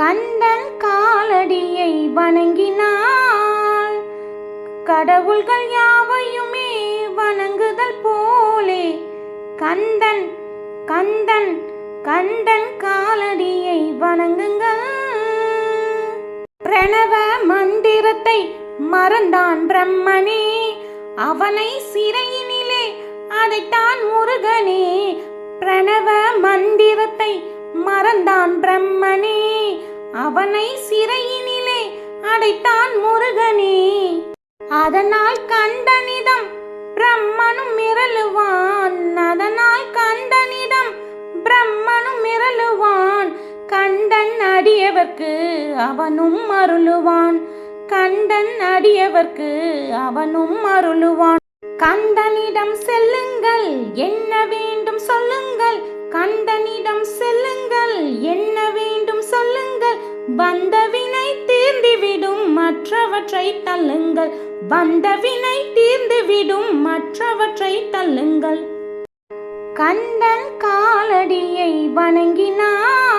கந்தன் காலடியை வணங்கினாள். கடவுள்கள் யாவையுமே வணங்குதல் போலே. கந்தன் கந்தன் கந்தன் காலடியை வணங்குங்கள். பிரணவ மந்திரத்தை மறந்தான் பிரம்மனே. அவனை சிறையினிலே அதைத்தான் முருகனே. பிரணவ மந்திரத்தை மறந்தான் பிரம்மனே. அவனை சிறையினிலே அடைத்தான் முருகனே. அதனால் கண்டனிடம் பிரம்மனும் மிரளுவான். அதனால் கண்டனிடம் பிரம்மனும் மிரளுவான். கண்டன் அடியவர்க்கு அவனும் அருளுவான். கண்டன் அடியவர்க்கு அவனும் அருளுவான். கந்தனிடம் செல்லுங்கள் என் வந்த வினை தீர்ந்துவிடும் மற்றவற்றை தள்ளுங்கள். வந்த வினை தீர்ந்துவிடும் மற்றவற்றை தள்ளுங்கள். கண்டன் காலடியை வணங்கினார்.